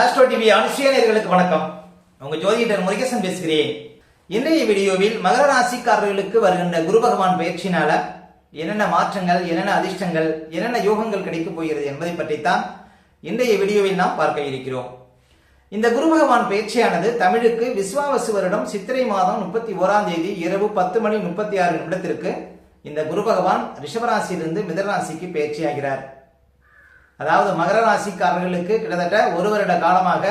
Astro TV அனுஷியனர்களுக்கு வணக்கம். உங்க ஜோதிடர் முருகேசன் பேசுகிறேன். இன்றைய வீடியோவில் மகர ராசிக்காரர்களுக்கு வருகின்ற குரு பகவான் பயிற்சினால என்னென்ன மாற்றங்கள் என்னென்ன அதிர்ஷ்டங்கள் என்னென்ன யோகங்கள் கிடைக்கப் போகிறது என்பதை பற்றித்தான் இன்றைய வீடியோவில் நாம் பார்க்க இருக்கிறோம். இந்த குரு பகவான் பயிற்சியானது தமிழுக்கு விஸ்வாவசு வருடம் சித்திரை மாதம் முப்பத்தி ஓராம் தேதி இரவு பத்து மணி முப்பத்தி ஆறு நிமிடத்திற்கு இந்த குரு பகவான் ரிஷபராசியிலிருந்து மிதராசிக்கு பயிற்சியாகிறார். அதாவது மகர ராசிக்காரர்களுக்கு கிட்டத்தட்ட ஒரு வருட காலமாக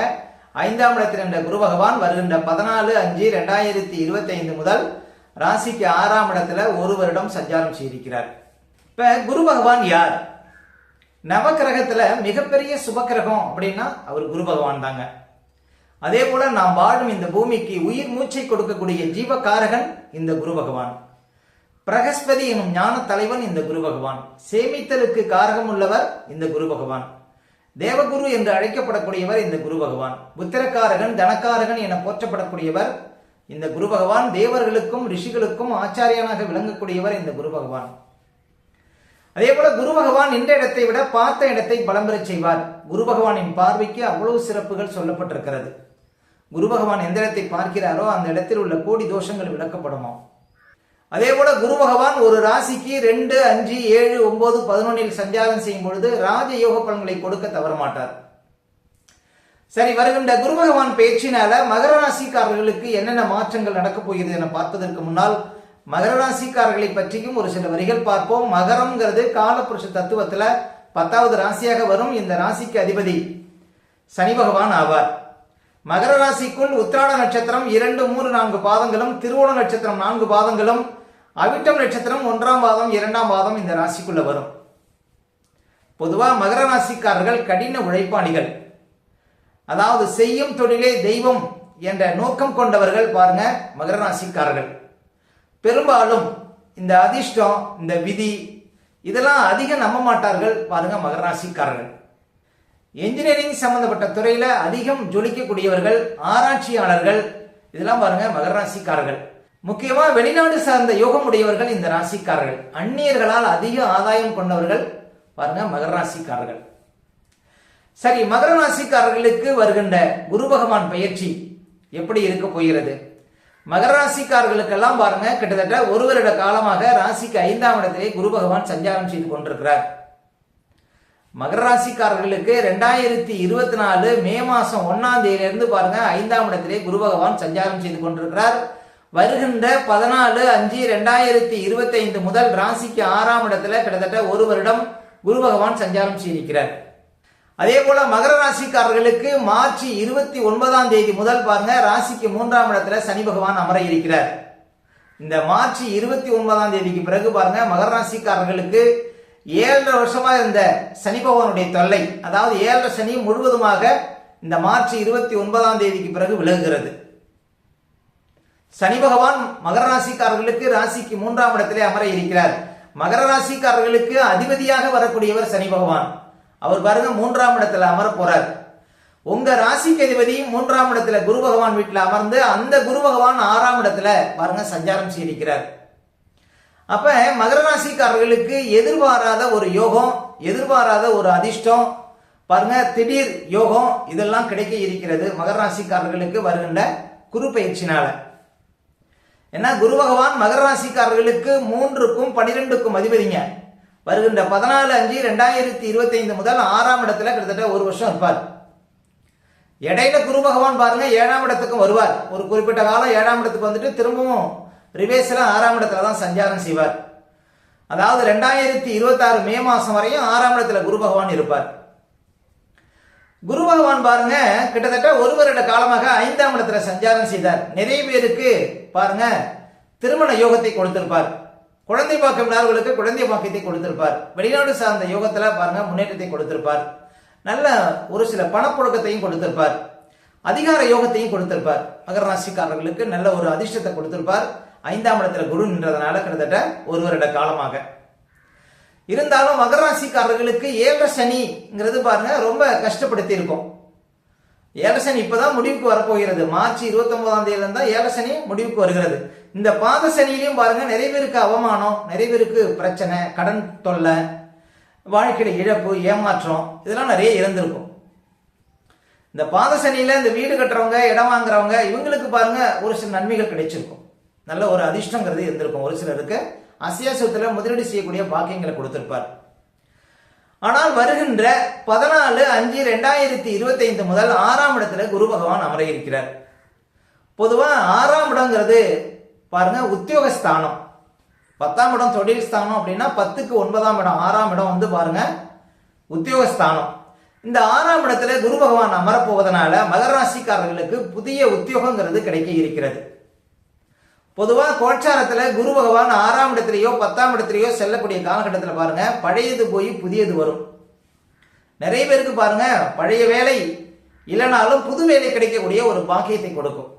ஐந்தாம் இடத்தில் என்ற குரு பகவான் வருகின்ற பதினாலு அஞ்சு ரெண்டாயிரத்தி இருபத்தி ஐந்து முதல் ராசிக்கு ஆறாம் இடத்துல ஒரு வருடம் சஞ்சாரம் செய்திருக்கிறார். இப்ப குரு பகவான் யார்? நவக்கிரகத்துல மிகப்பெரிய சுபக்கிரகம் அப்படின்னா அவர் குரு பகவான் தாங்க. அதே போல நாம் வாழும் இந்த பூமிக்கு உயிர் மூச்சை கொடுக்கக்கூடிய ஜீவகாரகன் இந்த குரு பகவான். பிரகஸ்பதி எனும் ஞான தலைவன் இந்த குரு பகவான். சேமித்தலுக்கு காரகம் உள்ளவர் இந்த குரு பகவான். தேவகுரு என்று அழைக்கப்படக்கூடியவர் இந்த குரு பகவான். புத்திரக்காரகன் தனக்காரகன் என போற்றப்படக்கூடியவர் இந்த குரு பகவான். தேவர்களுக்கும் ரிஷிகளுக்கும் ஆச்சாரியனாக விளங்கக்கூடியவர் இந்த குரு பகவான். அதே போல குரு பகவான் நின்ற இடத்தை விட பார்த்த இடத்தை பலம் பெறச் செய்வார். குரு பகவானின் பார்வைக்கு அவ்வளவு சிறப்புகள் சொல்லப்பட்டிருக்கிறது. குரு பகவான் எந்த இடத்தை பார்க்கிறாரோ அந்த இடத்தில் உள்ள கோடி தோஷங்கள் விளக்கப்படுமா அதே போல குரு பகவான் ஒரு ராசிக்கு ரெண்டு அஞ்சு ஏழு ஒன்பது பதினொன்னில் சஞ்சாரம் செய்யும் பொழுது ராஜயோக பலன்களை கொடுக்க தவற மாட்டார். சரி வருகின்ற குரு பகவான் பேச்சினால மகர ராசிக்காரர்களுக்கு என்னென்ன மாற்றங்கள் நடக்கப் போகிறது என பார்ப்பதற்கு முன்னால் மகர ராசிக்காரர்களை பற்றியும் ஒரு சில வரிகள் பார்ப்போம். மகரம்ங்கிறது காலப்புருஷ தத்துவத்துல பத்தாவது ராசியாக வரும். இந்த ராசிக்கு அதிபதி சனி பகவான் ஆவார். மகர ராசிக்குள் உத்திராட நட்சத்திரம் இரண்டு மூன்று நான்கு பாதங்களும் திருவோண நட்சத்திரம் நான்கு பாதங்களும் அவிட்டம் நட்சத்திரம் ஒன்றாம் மாதம் இரண்டாம் மாதம் இந்த ராசிக்குள்ள வரும். பொதுவா மகர ராசிக்காரர்கள் கடின உழைப்பாளிகள். அதாவது செய்யும் தொழிலே தெய்வம் என்ற நோக்கம் கொண்டவர்கள் பாருங்க மகர ராசிக்காரர்கள். பெரும்பாலும் இந்த அதிர்ஷ்டம் இந்த விதி இதெல்லாம் அதிகம் நம்ப மாட்டார்கள் பாருங்க மகர ராசிக்காரர்கள். என்ஜினியரிங் சம்பந்தப்பட்ட துறையில அதிகம் ஜொலிக்கக்கூடியவர்கள் ஆராய்ச்சியாளர்கள் இதெல்லாம் பாருங்க மகர ராசிக்காரர்கள். முக்கியமா வெளிநாடு சார்ந்த யோகம் உடையவர்கள் இந்த ராசிக்காரர்கள். அந்நியர்களால் அதிக ஆதாயம் கொண்டவர்கள் பாருங்க மகர ராசிக்காரர்கள். சரி மகர ராசிக்காரர்களுக்கு வருகின்ற குரு பகவான் பயிற்சி எப்படி இருக்க போகிறது? மகர ராசிக்காரர்களுக்கெல்லாம் பாருங்க கிட்டத்தட்ட ஒரு வருட காலமாக ராசிக்கு ஐந்தாம் இடத்திலே குரு பகவான் சஞ்சாரம் செய்து கொண்டிருக்கிறார். மகர ராசிக்காரர்களுக்கு ரெண்டாயிரத்தி இருபத்தி நாலு மே மாசம் ஒன்னாம் தேதியிலிருந்து பாருங்க ஐந்தாம் இடத்திலே குரு பகவான் சஞ்சாரம் செய்து கொண்டிருக்கிறார். வருகின்ற பதினாலு அஞ்சு ரெண்டாயிரத்தி இருபத்தி ஐந்து முதல் ராசிக்கு ஆறாம் இடத்துல கிட்டத்தட்ட ஒரு வருடம் குரு பகவான் சஞ்சாரம் செய்திருக்கிறார். அதே போல மகர ராசிக்காரர்களுக்கு மார்ச் இருபத்தி ஒன்பதாம் தேதி முதல் பாருங்க ராசிக்கு மூன்றாம் இடத்துல சனி பகவான் அமர இருக்கிறார். இந்த மார்ச் இருபத்தி ஒன்பதாம் தேதிக்கு பிறகு பாருங்க மகர ராசிக்காரர்களுக்கு ஏழரை வருஷமா இருந்த சனி பகவானுடைய தொல்லை அதாவது ஏழரை சனி முழுவதுமாக இந்த மார்ச் இருபத்தி ஒன்பதாம் தேதிக்கு பிறகு விலகுகிறது. சனி பகவான் மகர ராசிக்காரர்களுக்கு ராசிக்கு மூன்றாம் இடத்திலே அமர இருக்கிறார். மகர ராசிக்காரர்களுக்கு அதிபதியாக வரக்கூடியவர் சனி பகவான். அவர் பாருங்க மூன்றாம் இடத்துல அமர போறார். உங்க ராசிக்கு அதிபதி மூன்றாம் இடத்துல குரு பகவான் வீட்டில் அமர்ந்து அந்த குரு பகவான் ஆறாம் இடத்துல பாருங்க சஞ்சாரம் செய்திருக்கிறார். அப்ப மகர ராசிக்காரர்களுக்கு எதிர்பாராத ஒரு யோகம் எதிர்பாராத ஒரு அதிர்ஷ்டம் பாருங்க திடீர் யோகம் இதெல்லாம் கிடைக்க இருக்கிறது. மகர ராசிக்காரர்களுக்கு வருகின்ற குரு பயிற்சினால. ஏன்னா குரு பகவான் மகர ராசிக்காரர்களுக்கு மூன்றுக்கும் பனிரெண்டுக்கும் அதிபதிங்க. வருகின்ற பதினாலு அஞ்சு ரெண்டாயிரத்தி இருபத்தி ஐந்து முதல் ஆறாம் இடத்துல கிட்டத்தட்ட ஒரு வருஷம் இருப்பார். இடையில குரு பகவான் பாருங்க ஏழாம் இடத்துக்கும் வருவார். ஒரு குறிப்பிட்ட காலம் ஏழாம் இடத்துக்கு வந்துட்டு திரும்பவும் ரிவேஸ்ல ஆறாம் இடத்துல தான் சஞ்சாரம் செய்வார். அதாவது ரெண்டாயிரத்தி இருபத்தி ஆறு மே மாசம் வரையும் ஆறாம் இடத்துல குரு பகவான் இருப்பார். குரு பகவான் பாருங்க கிட்டத்தட்ட ஒரு வருட காலமாக ஐந்தாம் இடத்துல சஞ்சாரம் செய்தார். நிறைய பேருக்கு பாருங்க திருமண யோகத்தை கொடுத்திருப்பார். குழந்தை பாக்கம் இல்லாதவர்களுக்கு குழந்தை பாக்கியத்தை கொடுத்திருப்பார். வெளிநாடு சார்ந்த யோகத்துல பாருங்க முன்னேற்றத்தை கொடுத்திருப்பார். நல்ல ஒரு சில பணப்புழக்கத்தையும் கொடுத்திருப்பார். அதிகார யோகத்தையும் கொடுத்திருப்பார். மகர ராசிக்காரர்களுக்கு நல்ல ஒரு அதிர்ஷ்டத்தை கொடுத்திருப்பார். ஐந்தாம் இடத்துல குரு நின்றதுனால கிட்டத்தட்ட ஒரு வருட காலமாக. இருந்தாலும் மகர ராசிக்காரர்களுக்கு ஏழரை சனிங்கிறது பாருங்க ரொம்ப கஷ்டப்படுத்தி இருக்கும் ஏழரை சனி இப்பதான் முடிவுக்கு வரப்போகிறது. மார்ச் இருபத்தி ஒன்பதாம் தேதியில இருந்தா ஏழரை சனி முடிவுக்கு வருகிறது. இந்த பாத சனியிலையும் பாருங்க நிறைய பேருக்கு அவமானம் நிறைய பேருக்கு பிரச்சனை கடன் தொல்லை வாழ்க்கையில இழப்பு ஏமாற்றம் இதெல்லாம் நிறைய இருந்திருக்கும். இந்த பாத சனியில இந்த வீடு கட்டுறவங்க இடம் வாங்குறவங்க இவங்களுக்கு பாருங்க ஒரு சில நன்மைகள் கிடைச்சிருக்கும். நல்ல ஒரு அதிர்ஷ்டங்கிறது இருந்திருக்கும். ஒரு சிலருக்கு அசியாசத்துல முதலீடு செய்யக்கூடிய பாக்கியங்களை கொடுத்திருப்பார். ஆனால் வருகின்ற பதினாலு அஞ்சு ரெண்டாயிரத்தி இருபத்தி ஐந்து முதல் ஆறாம் இடத்துல குரு பகவான் அமர இருக்கிறார். பொதுவா ஆறாம் இடங்கிறது பாருங்க உத்தியோகஸ்தானம் பத்தாம் இடம் தொழில் ஸ்தானம் அப்படின்னா பத்துக்கு ஒன்பதாம் இடம் ஆறாம் இடம் வந்து பாருங்க உத்தியோகஸ்தானம் இந்த ஆறாம் இடத்துல குரு பகவான் அமரப்போவதனால மகர ராசிக்காரர்களுக்கு புதிய உத்தியோகங்கிறது கிடைக்க இருக்கிறது. பொதுவா கோச்சாரத்துல குரு பகவான் ஆறாம் இடத்திலேயோ பத்தாம் இடத்திலேயோ செல்லக்கூடிய காலகட்டத்தில் பாருங்க பழையது போய் புதியது வரும். நிறைய பேருக்கு பாருங்க பழைய வேலை இல்லைனாலும் புது வேலை கிடைக்கக்கூடிய ஒரு பாக்கியத்தை கொடுக்கும்.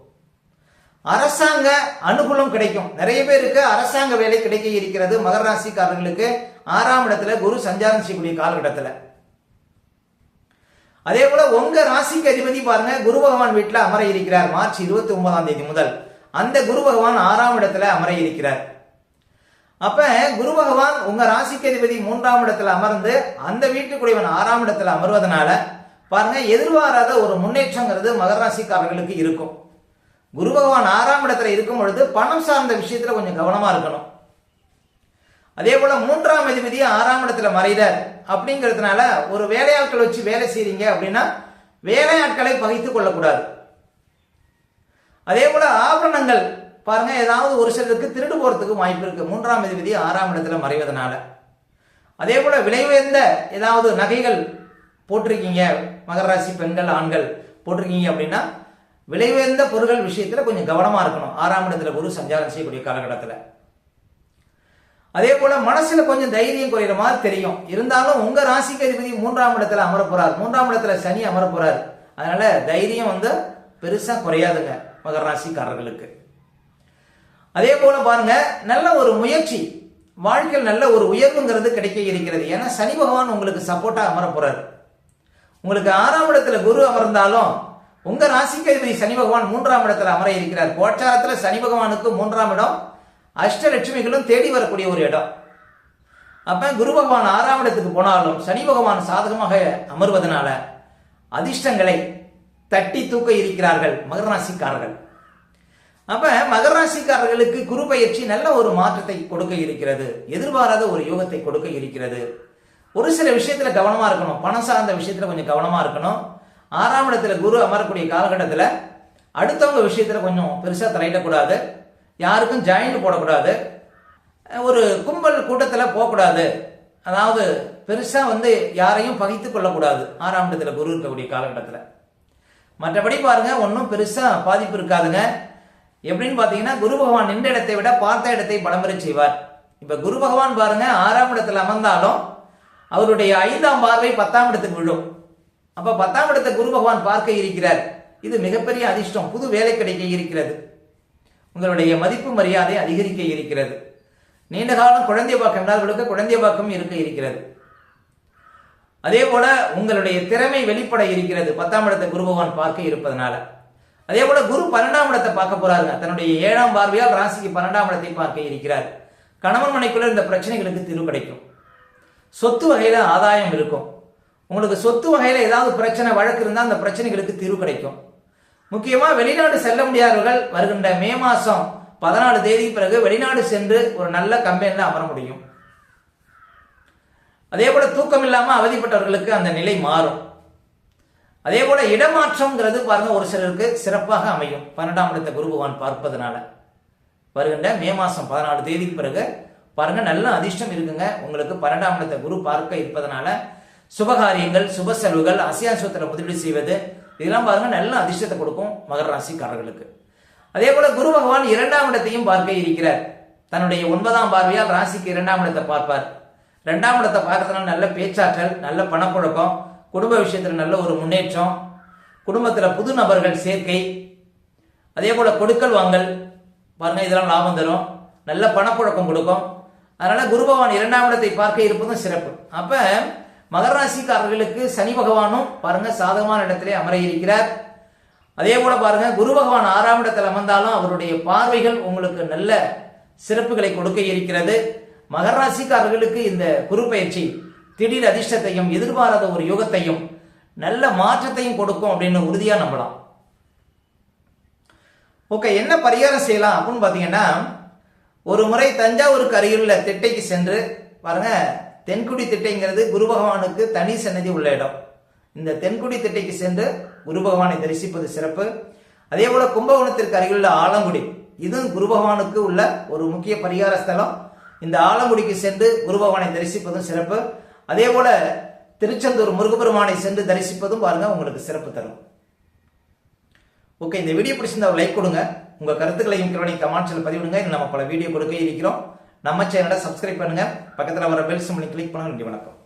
அரசாங்க அனுகூலம் கிடைக்கும். நிறைய பேருக்கு அரசாங்க வேலை கிடைக்க இருக்கிறது மகர ராசிக்காரர்களுக்கு. ஆறாம் இடத்துல குரு சஞ்சாரம் செய்யக்கூடிய காலகட்டத்தில். அதே போல உங்க ராசிக்கு அதிபதி பாருங்க குரு பகவான் வீட்டில் அமர இருக்கிறார். மார்ச் இருபத்தி ஒன்பதாம் தேதி முதல். அந்த குரு பகவான் ஆறாம் இடத்துல அமர இருக்கிறார் அப்ப குரு பகவான் உங்க ராசிக்கு அதிபதி மூன்றாம் இடத்துல அமர்ந்து அந்த வீட்டுக்குடையவன் ஆறாம் இடத்துல அமர்வதனால பாருங்க எதிர்பாராத ஒரு முன்னேற்றங்கிறது மகர ராசிக்காரர்களுக்கு இருக்கும். குரு பகவான் ஆறாம் இடத்துல இருக்கும் பொழுது பணம் சார்ந்த விஷயத்துல கொஞ்சம் கவனமா இருக்கணும். அதே போல மூன்றாம் அதிபதி ஆறாம் இடத்துல மறைதார் அப்படிங்கிறதுனால ஒரு வேலையாட்கள் வச்சு வேலை செய்றீங்க அப்படின்னா வேலையாட்களை பகைத்துக் கொள்ளக்கூடாது. அதே போல ஆபரணங்கள் பாருங்க ஏதாவது ஒரு சிலருக்கு திருடு போறதுக்கு வாய்ப்பு இருக்கு. மூன்றாம் அதிபதி ஆறாம் இடத்துல மறைவதனால. அதே போல விலை உயர்ந்த ஏதாவது நகைகள் போட்டிருக்கீங்க. மகர ராசி பெண்கள் ஆண்கள் போட்டிருக்கீங்க அப்படின்னா விலை உயர்ந்த பொருட்கள் விஷயத்துல கொஞ்சம் கவனமா இருக்கணும். ஆறாம் இடத்துல குரு சஞ்சாரம் செய்யக்கூடிய காலகட்டத்தில். அதே போல மனசுல கொஞ்சம் தைரியம் குறையிற மாதிரி தெரியும். இருந்தாலும் உங்க ராசிக்கு அதிபதி மூன்றாம் இடத்துல அமர போறார். மூன்றாம் இடத்துல சனி அமர போறார். அதனால தைரியம் வந்து பெருசா குறையாதுங்க. மகர ராசிக்காரர்களுக்கு அதே போல பாருங்க நல்ல ஒரு முயற்சி. வாழ்க்கையில் நல்ல ஒரு உயர்வுங்கிறது கிடைக்க இருக்கிறது. ஏன்னா சனி பகவான் உங்களுக்கு சப்போர்ட்டா அமர போறாரு. உங்களுக்கு ஆறாம் இடத்துல குரு அமர்ந்தாலும் உங்க ராசிக்கதிபதி சனி பகவான் மூன்றாம் இடத்துல அமர இருக்கிறார். கோச்சாரத்துல சனி பகவானுக்கு மூன்றாம் இடம் அஷ்டலட்சுமிகளும் தேடி வரக்கூடிய ஒரு இடம். அப்ப குரு பகவான் ஆறாம் இடத்துக்கு போனாலும் சனி பகவான் சாதகமாக அமர்வதனால அதிர்ஷ்டங்களை தட்டி தூக்க இருக்கிறார்கள் மகர ராசிக்காரர்கள். அப்ப மகர ராசிக்காரர்களுக்கு குரு பயிற்சி நல்ல ஒரு மாற்றத்தை கொடுக்க இருக்கிறது. எதிர்பாராத ஒரு யோகத்தை கொடுக்க இருக்கிறது. ஒரு சில விஷயத்துல கவனமா இருக்கணும். பணம் சார்ந்த விஷயத்துல கொஞ்சம் கவனமா இருக்கணும். ஆறாம் இடத்துல குரு அமரக்கூடிய காலகட்டத்தில் அடுத்தவங்க விஷயத்துல கொஞ்சம் பெருசா தலையிடக்கூடாது. யாருக்கும் ஜாயிண்ட் போடக்கூடாது. ஒரு கும்பல் கூட்டத்தில் போகக்கூடாது. அதாவது பெருசாக வந்து யாரையும் பகைத்து கொள்ளக்கூடாது. ஆறாம் இடத்துல குரு இருக்கக்கூடிய காலகட்டத்தில். மற்றபடி பாருங்க ஒன்றும் பெருசாக பாதிப்பு இருக்காதுங்க. எப்படின்னு பார்த்தீங்கன்னா குரு பகவான் நின்ற இடத்தை விட பார்த்த இடத்தை பலமுறை செய்வார். இப்போ குரு பகவான் பாருங்க ஆறாம் இடத்துல அமர்ந்தாலும் அவருடைய ஐந்தாம் பார்வை பத்தாம் இடத்துக்கு விழும். அப்போ பத்தாம் இடத்தை குரு பகவான் பார்க்க இருக்கிறார். இது மிகப்பெரிய அதிர்ஷ்டம். புது வேலை கிடைக்க இருக்கிறது. உங்களுடைய மதிப்பு மரியாதை அதிகரிக்க இருக்கிறது. நீண்ட காலம் குழந்தை பாக்கம் இல்லாதவர்களுக்கு குழந்தை பாக்கம் இருக்க இருக்கிறது. அதே போல உங்களுடைய திறமை வெளிப்பட இருக்கிறது. பத்தாம் இடத்தை குரு பகவான் பார்க்க இருப்பதனால. அதே போல குரு பன்னெண்டாம் இடத்தை பார்க்க போறாருங்க. தன்னுடைய ஏழாம் பார்வையால் ராசிக்கு பன்னெண்டாம் இடத்தை பார்க்க இருக்கிறார். கணவன் மனைக்குள்ள இந்த பிரச்சனைகளுக்கு தீர்வு கிடைக்கும். சொத்து வகையில ஆதாயம் இருக்கும். உங்களுக்கு சொத்து வகையில ஏதாவது பிரச்சனை வழக்கு இருந்தால் அந்த பிரச்சனைகளுக்கு தீர்வு கிடைக்கும். முக்கியமா வெளிநாடு செல்ல முடியாதவர்கள் வருகின்ற மே மாசம் பதினாலு தேதி பிறகு வெளிநாடு சென்று ஒரு நல்ல கம்பெனியில் அமர முடியும். அதே போல தூக்கம் இல்லாமல் அவதிப்பட்டவர்களுக்கு அந்த நிலை மாறும். அதே போல இடமாற்றம்ங்கிறது பாருங்க ஒரு சிலருக்கு சிறப்பாக அமையும். பன்னெண்டாம் இடத்தை குரு பகவான் பார்ப்பதனால. வருகின்ற மே மாசம் பதினாலு தேதிக்கு பிறகு பாருங்க நல்ல அதிர்ஷ்டம் இருக்குங்க. உங்களுக்கு பன்னெண்டாம் இடத்தை குரு பார்க்க இருப்பதனால சுபகாரியங்கள் சுப செலவுகள் அசியாசுவத்தில் முதலீடு செய்வது இதெல்லாம் பாருங்க நல்ல அதிர்ஷ்டத்தை கொடுக்கும் மகர ராசிக்காரர்களுக்கு. அதே போல குரு பகவான் இரண்டாம் இடத்தையும் பார்க்க இருக்கிறார். தன்னுடைய ஒன்பதாம் பார்வையால் ராசிக்கு இரண்டாம் இடத்தை பார்ப்பார். ரெண்டாம் இடத்தை பார்க்கறதுனால நல்ல பேச்சாற்றல் நல்ல பணப்புழக்கம் குடும்ப விஷயத்தில் நல்ல ஒரு முன்னேற்றம் குடும்பத்தில் புது நபர்கள் சேர்க்கை அதே போல் கொடுக்கல் வாங்கல் பாருங்கள் இதெல்லாம் லாபம் தரும். நல்ல பணப்புழக்கம் கொடுக்கும். அதனால் குரு பகவான் இரண்டாம் இடத்தை பார்க்க இருப்பதும் சிறப்பு. அப்போ மகர ராசிக்காரர்களுக்கு சனி பகவானும் பாருங்க சாதகமான இடத்திலே அமர இருக்கிறார். அதே போல பாருங்க குரு பகவான் ஆறாம் இடத்தில் அமர்ந்தாலும் அவருடைய பார்வைகள் உங்களுக்கு நல்ல சிறப்புகளை கொடுக்க இருக்கிறது. மகராசிக்காரர்களுக்கு இந்த குரு பயிற்சி திடீர் அதிர்ஷ்டத்தையும் எதிர்பாராத ஒரு யோகத்தையும் நல்ல மாற்றத்தையும் கொடுக்கும் அப்படின்னு உறுதியா நம்பலாம். ஓகே என்ன பரிகாரம் செய்யலாம் அப்படின்னு பார்த்தீங்கன்னா ஒரு முறை தஞ்சாவூருக்கு அருகிலுள்ள திட்டைக்கு சென்று பாருங்க தென்குடி திட்டைங்கிறது குரு பகவானுக்கு தனி சன்னதி உள்ள இடம். இந்த தென்குடி திட்டைக்கு சென்று குரு பகவானை தரிசிப்பது சிறப்பு. அதே போல கும்பகோணத்திற்கு அருகிலுள்ள ஆலங்குடி இதுவும் குரு பகவானுக்கு உள்ள ஒரு முக்கிய பரிகார ஸ்தலம். இந்த ஆலங்குடிக்கு சென்று குருபகவானை தரிசிப்பதும் சிறப்பு. அதே போல திருச்செந்தூர் முருகபெருமானை சென்று தரிசிப்பதும் பாருங்க உங்களுக்கு சிறப்பு தரும். ஓகே இந்த வீடியோ பிடிச்சிருந்தா லைக் கொடுங்க. உங்க கருத்துக்களையும் கிரவணி கமெண்ட்ஸ்ல பதிவிடுங்க. இன்னும் நம்ம பல வீடியோ கொடுக்க இருக்கிறோம். நம்ம சேனலை சப்ஸ்கிரைப் பண்ணுங்க. பக்கத்தில் வர பெல் சிம்பிளை கிளிக் பண்ணுங்க. நன்றி வணக்கம்.